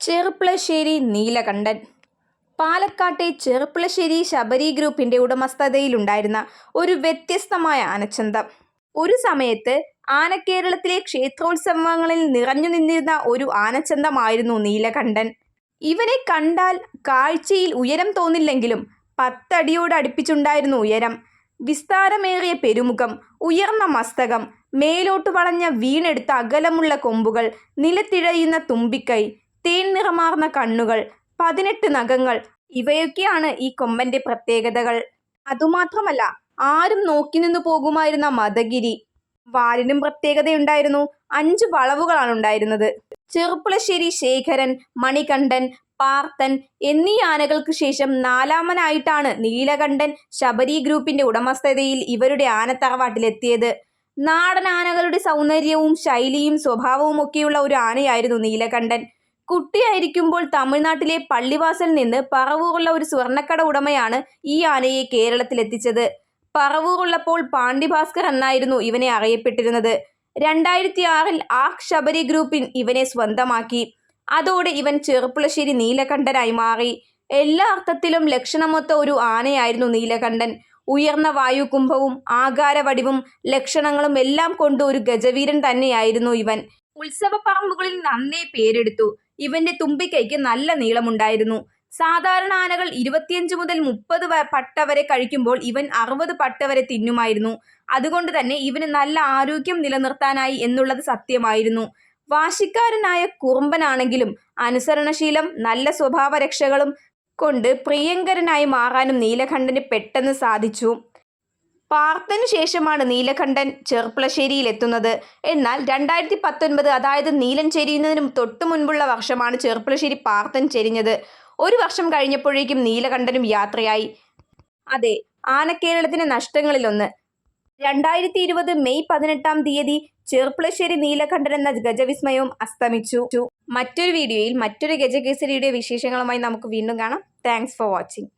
ചെറുപ്പളശ്ശേരി നീലകണ്ഠൻ. പാലക്കാട്ടെ ചെറുപ്പളശ്ശേരി ശബരി ഗ്രൂപ്പിന്റെ ഉടമസ്ഥതയിലുണ്ടായിരുന്ന ഒരു വ്യത്യസ്തമായ ആനച്ചന്തം ഒരു സമയത്ത് ആനക്കേരളത്തിലെ ക്ഷേത്രോത്സവങ്ങളിൽ നിറഞ്ഞു നിന്നിരുന്ന ഒരു ആനച്ചന്തമായിരുന്നു നീലകണ്ഠൻ. ഇവനെ കണ്ടാൽ കാഴ്ചയിൽ ഉയരം തോന്നില്ലെങ്കിലും പത്തടിയോട് അടുപ്പിച്ചുണ്ടായിരുന്നു ഉയരം. വിസ്താരമേറിയ പെരുമുഖം ഉയർന്ന മസ്തകം മേലോട്ട് വളഞ്ഞ വീണെടുത്ത അകലമുള്ള കൊമ്പുകൾ നിലത്തിഴയുന്ന തുമ്പിക്കൈ തേൻ നിറമാർന്ന കണ്ണുകൾ പതിനെട്ട് നഖങ്ങൾ ഇവയൊക്കെയാണ് ഈ കൊമ്പന്റെ പ്രത്യേകതകൾ. അതുമാത്രമല്ല ആരും നോക്കി നിന്നു പോകുമായിരുന്ന മദഗിരി. വാലിനും പ്രത്യേകതയുണ്ടായിരുന്നു അഞ്ച് വളവുകളാണ് ഉണ്ടായിരുന്നത്. ചെറുപ്പുളശ്ശേരി ശേഖരൻ മണികണ്ഠൻ പാർത്തൻ എന്നീ ആനകൾക്ക് ശേഷം നാലാമനായിട്ടാണ് നീലകണ്ഠൻ ശബരി ഗ്രൂപ്പിന്റെ ഉടമസ്ഥതയിൽ ഇവരുടെ ആനത്തറവാട്ടിലെത്തിയത്. നാടൻ ആനകളുടെ സൗന്ദര്യവും ശൈലിയും സ്വഭാവവും ഒക്കെയുള്ള ഒരു ആനയായിരുന്നു നീലകണ്ഠൻ. കുട്ടിയായിരിക്കുമ്പോൾ തമിഴ്നാട്ടിലെ പള്ളിവാസൽ നിന്ന് പറവൂറുള്ള ഒരു സ്വർണക്കട ഉടമയാണ് ഈ ആനയെ കേരളത്തിലെത്തിച്ചത്. പറവൂറുള്ളപ്പോൾ പാണ്ഡിഭാസ്കർ എന്നായിരുന്നു ഇവനെ അറിയപ്പെട്ടിരുന്നത്. രണ്ടായിരത്തി ആറിൽ ആർക്ക് ശബരി ഗ്രൂപ്പിൻ ഇവനെ സ്വന്തമാക്കി. അതോടെ ഇവൻ ചെറുപ്പുളശ്ശേരി നീലകണ്ഠനായി മാറി. എല്ലാ അർത്ഥത്തിലും ലക്ഷണമൊത്ത ഒരു ആനയായിരുന്നു നീലകണ്ഠൻ. ഉയർന്ന വായുകുംഭവും ആകാരവടിവും ലക്ഷണങ്ങളും എല്ലാം കൊണ്ട് ഒരു ഗജവീരൻ തന്നെയായിരുന്നു ഇവൻ. ഉത്സവ പറമ്പുകളിൽ നന്നേ പേരെടുത്തു. ഇവന്റെ തുമ്പിക്കൈക്ക് നല്ല നീളമുണ്ടായിരുന്നു. സാധാരണ ആനകൾ ഇരുപത്തിയഞ്ച് മുതൽ മുപ്പത് പട്ട വരെ കഴിക്കുമ്പോൾ ഇവൻ അറുപത് പട്ട വരെ തിന്നുമായിരുന്നു. അതുകൊണ്ട് തന്നെ ഇവന് നല്ല ആരോഗ്യം നിലനിർത്താനായി എന്നുള്ളത് സത്യമായിരുന്നു. വാശിക്കാരനായ കുറുമ്പനാണെങ്കിലും അനുസരണശീലം നല്ല സ്വഭാവ രക്ഷകളും കൊണ്ട് പ്രിയങ്കരനായി മാറാനും നീലകണ്ഠന് പെട്ടെന്ന് സാധിച്ചു. പാർത്തനു ശേഷമാണ് നീലകണ്ഠൻ ചെർപ്പളശ്ശേരിയിൽ എത്തുന്നത് എന്നാൽ രണ്ടായിരത്തി പത്തൊൻപത് അതായത് നീലൻ ചെരിയുന്നതിനും തൊട്ടു മുൻപുള്ള വർഷമാണ് ചെർപ്പളശ്ശേരി പാർത്തൻ ചെരിഞ്ഞത്. ഒരു വർഷം കഴിഞ്ഞപ്പോഴേക്കും നീലകണ്ഠനും യാത്രയായി. അതെ ആനക്കേരളത്തിന് നഷ്ടങ്ങളിലൊന്ന്. രണ്ടായിരത്തി ഇരുപത് മെയ് പതിനെട്ടാം തീയതി ചെർപ്പുളശ്ശേരി നീലകണ്ഠൻ എന്ന ഗജവിസ്മയവും അസ്തമിച്ചു. മറ്റൊരു വീഡിയോയിൽ മറ്റൊരു ഗജകേസരിയുടെ വിശേഷങ്ങളുമായി നമുക്ക് വീണ്ടും കാണാം. Thanks for watching